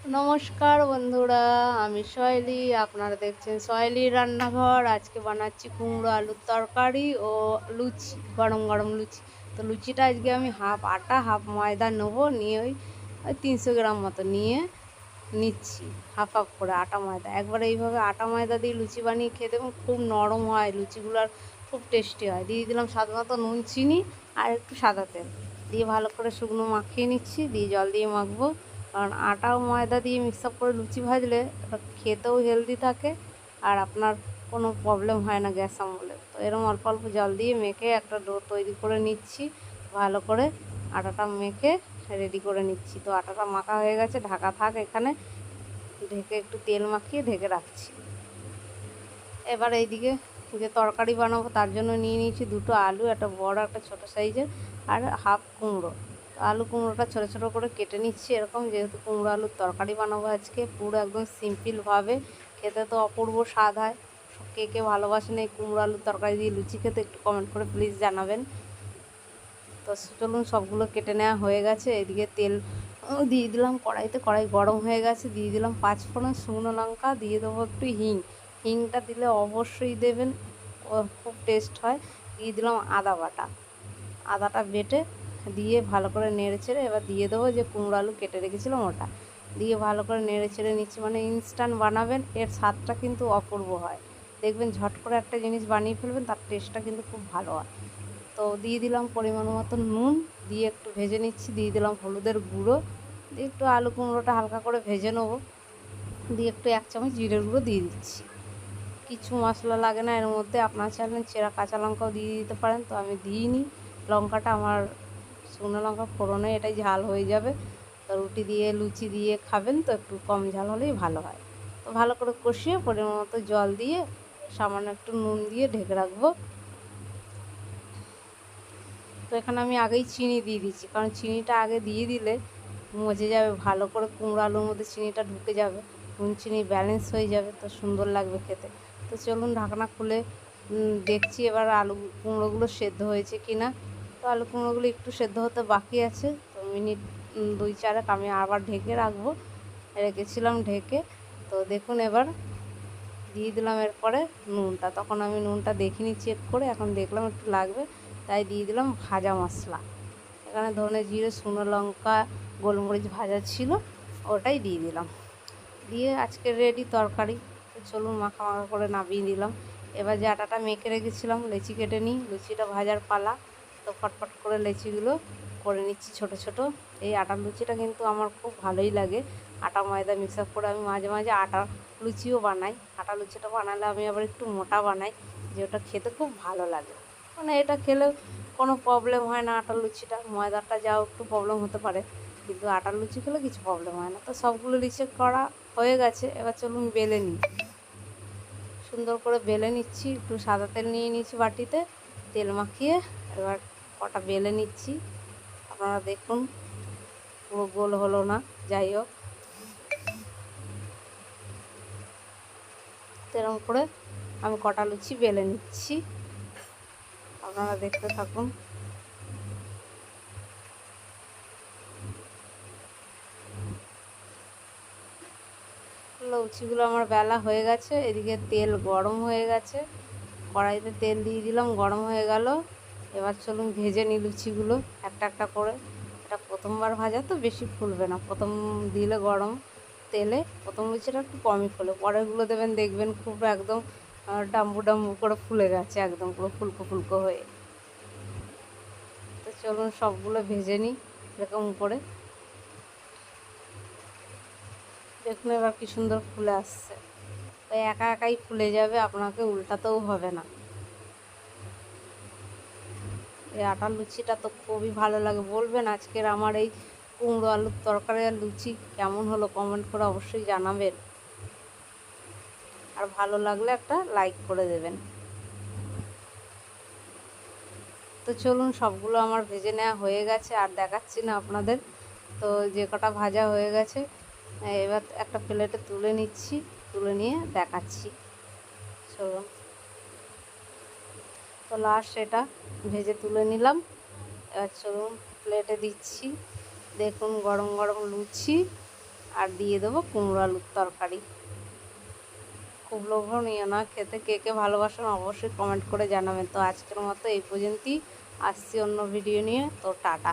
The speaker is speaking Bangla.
নমস্কার বন্ধুরা, আমি সয়লি আপনারা দেখছেন সয়লির রান্নাঘর। আজকে বানাচ্ছি কুমড়ো আলুর তরকারি ও লুচি, গরম গরম লুচি। তো লুচিটা আজকে আমি হাফ আটা, হাফ ময়দা নেব, নিয়ে ওই তিনশো গ্রাম মতো নিয়ে নিচ্ছি, হাফ হাফ করে আটা, ময়দা। একবার এইভাবে আটা, ময়দা দিয়ে লুচি বানিয়ে খেতে খুব নরম হয়, লুচিগুলো আর খুব টেস্টি হয়। দিয়ে দিলাম সাধারণত নুন, চিনি আর একটু সাদা তেল। দিয়ে ভালো করে শুকনো মাখিয়ে নিচ্ছি, দিয়ে জল দিয়ে মাখবো। কারণ আটা ও ময়দা দিয়ে মিক্স আপ করে লুচি ভাজলে খেতেও হেলদি থাকে আর আপনার কোনো প্রবলেম হয় না গ্যাস আমলে। তো এরকম অল্প অল্প জল দিয়ে মেখে একটা ডো তৈরি করে নিচ্ছি, ভালো করে আটাটা মেখে রেডি করে নিচ্ছি। তো আটাটা মাখা হয়ে গেছে, ঢাকা থাক এখানে, ঢেকে একটু তেল মাখিয়ে ঢেকে রাখছি। এবার এইদিকে যে তরকারি বানাবো তার জন্য নিয়ে নিয়েছি দুটো আলু, একটা বড়, একটা ছোটো সাইজের আর হাফ কুমড়ো। আলু কুমড়োটা ছোটো ছোটো করে কেটে নিচ্ছি এরকম, যেহেতু কুমড়ো আলুর তরকারি বানাবো আজকে, পুরো একদম সিম্পলভাবে খেতে তো অপূর্ব স্বাদ হয়। কে কে ভালোবাসেন এই কুমড়ো আলুর তরকারি দিয়ে লুচি খেতে একটু কমেন্ট করে প্লিজ জানাবেন। তো চলুন, সবগুলো কেটে নেওয়া হয়ে গেছে। এদিকে তেল দিয়ে দিলাম কড়াইতে। কড়াই গরম হয়ে গেছে, দিয়ে দিলাম পাঁচ ফোড়ন শুকনো লঙ্কা, দিয়ে দেবো একটু হিং। হিংটা দিলে অবশ্যই দেবেন খুব টেস্ট হয়। দিয়ে দিলাম আদা বাটা। আদাটা বেটে দিয়ে ভালো করে নেড়ে ছেড়ে এবার দিয়ে দেবো যে কুমড়ো আলু কেটে রেখেছিলাম ওটা। দিয়ে ভালো করে নেড়ে ছেড়ে নিচ্ছি মানে ইনস্ট্যান্ট বানাবেন, এর স্বাদটা কিন্তু অপূর্ব হয়। দেখবেন ঝট করে একটা জিনিস বানিয়ে ফেলবেন, তার টেস্টটা কিন্তু খুব ভালো হয়। তো দিয়ে দিলাম পরিমাণ মতো নুন, দিয়ে একটু ভেজে নিচ্ছি, দিয়ে দিলাম হলুদের গুঁড়ো। দিয়ে একটু আলু কুমড়োটা হালকা করে ভেজে নেব। দিয়ে একটু এক চামচ জিরের গুঁড়ো দিয়ে দিচ্ছি। কিছু মশলা লাগে না, এর মধ্যে আপনার চাইলেন চেরা কাঁচা লঙ্কাও দিয়ে দিতে পারেন, তো আমি দিইনি। লঙ্কাটা আমার শুকনো লঙ্কা ফোড়নে এটাই ঝাল হয়ে যাবে। তো রুটি দিয়ে, লুচি দিয়ে খাবেন তো একটু কম ঝাল হলেই ভালো হয়। তো ভালো করে কষিয়ে পরিমাণ মতো জল দিয়ে সামান্য একটু নুন দিয়ে ঢেকে রাখব। তো এখানে আমি আগেই চিনি দিয়ে দিচ্ছি কারণ চিনিটা আগে দিয়ে দিলে মজে যাবে, ভালো করে কুমড়ো আলুর মধ্যে চিনিটা ঢুকে যাবে, নুন চিনি ব্যালেন্স হয়ে যাবে, তো সুন্দর লাগবে খেতে। তো চলুন ঢাকনা খুলে দেখছি এবার আলু কুমড়োগুলো সেদ্ধ হয়েছে কি না তো আলু কুমড়োগুলো একটু সেদ্ধ হতে বাকি আছে। তো মিনিট দুই চারেক আমি আবার ঢেকে রাখব। রেখেছিলাম ঢেকে। তো দেখুন এবার দিয়ে দিলাম এরপরে নুনটা। তখন আমি নুনটা দেখিনি চেক করে, এখন দেখলাম একটু লাগবে। তাই দিয়ে দিলাম ভাজা মশলা। এখানে ধনে জিরে, শুকনো লঙ্কা, গোলমরিচ ভাজা ছিল, ওটাই দিয়ে দিলাম। দিয়ে আজকে রেডি তরকারি। চলুন মাখা মাখা করে নামিয়ে দিলাম এবার যে আটাটা মেখে রেখেছিলাম, লেচি কেটে নিই। লুচিটা ভাজার পালা। তো ফটফট করে লেচিগুলো করে নিচ্ছি ছোট ছোট। এই আটার লুচিটা কিন্তু আমার খুব ভালোই লাগে। আটা ময়দা মিক্স আপ করে আমি মাঝে মাঝে আটা লুচিও বানাই। আটা লুচিটা বানালে আমি আবার একটু মোটা বানাই, যে ওটা খেতে খুব ভালো লাগে। মানে এটা খেলে কোনো প্রবলেম হয় না আটার লুচিটা। ময়দাটা যাও একটু প্রবলেম হতে পারে, কিন্তু আটার লুচি খেলে কিছু প্রবলেম হয় না। তো সবগুলো লিচে করা হয়ে গেছে, এবার চলুন বেলে নিই। সুন্দর করে বেলে নিচ্ছি, একটু সাদা তেল নিয়ে নিচ্ছি বাটিতে, তেল মাখিয়ে এবার কটা বেলে নিচ্ছি। আপনারা দেখুন, পুরো গোল হলো না, যাই হোক। এরকম করে আমি কটা লুচি বেলে নিচ্ছি। আপনারা দেখতে থাকুন। লুচিগুলো আমার বেলা হয়ে গেছে, এদিকে তেল গরম হয়ে গেছে। কড়াইতে তেল দিয়ে দিলাম, গরম হয়ে গেল। এবার চলুন ভেজে নিই লুচিগুলো একটা একটা করে। এটা প্রথমবার ভাজা তো বেশি ফুলবে না। প্রথম দিলে গরম তেলে, প্রথম লুচিটা একটু কমই ফুলে। পরেরগুলো দেবেন, দেখবেন খুব একদম ডাম্বু ডাম্বু করে ফুলে গেছে, একদম পুরো ফুলকো ফুলকো হয়ে। তো চলুন সবগুলো ভেজে নিই এরকম করে। দেখুন এবার কি সুন্দর ফুলে আসছে। ওই একা একাই ফুলে যাবে, আপনাকে উল্টাতেও হবে না। এই আটার লুচিটা তো খুবই ভালো লাগে। বলবেন আজকের আমার এই কুমড়ো আলুর তরকারি আর লুচি কেমন হলো কমেন্ট করে অবশ্যই জানাবেন। আর ভালো লাগলে একটা লাইক করে দেবেন। তো চলুন সবগুলো আমার ভেজে নেওয়া হয়ে গেছে, আর দেখাচ্ছি না আপনাদের। তো যে কটা ভাজা হয়ে গেছে, এবার একটা প্লেটে তুলে নিচ্ছি, তুলে নিয়ে দেখাচ্ছি। চলুন। তো লাস্ট এটা ভেজে তুলে নিলাম। এবার চলুন প্লেটে দিচ্ছি, দেখুন গরম গরম লুচি, আর দিয়ে দেবো কুমড়ো আলুর তরকারি। খুব লোভনীয় না, খেতে কে কে ভালোবাসেন অবশ্যই কমেন্ট করে জানাবেন। তো আজকের মতো এই পর্যন্তই, আসছি অন্য ভিডিও নিয়ে, তো টাটা।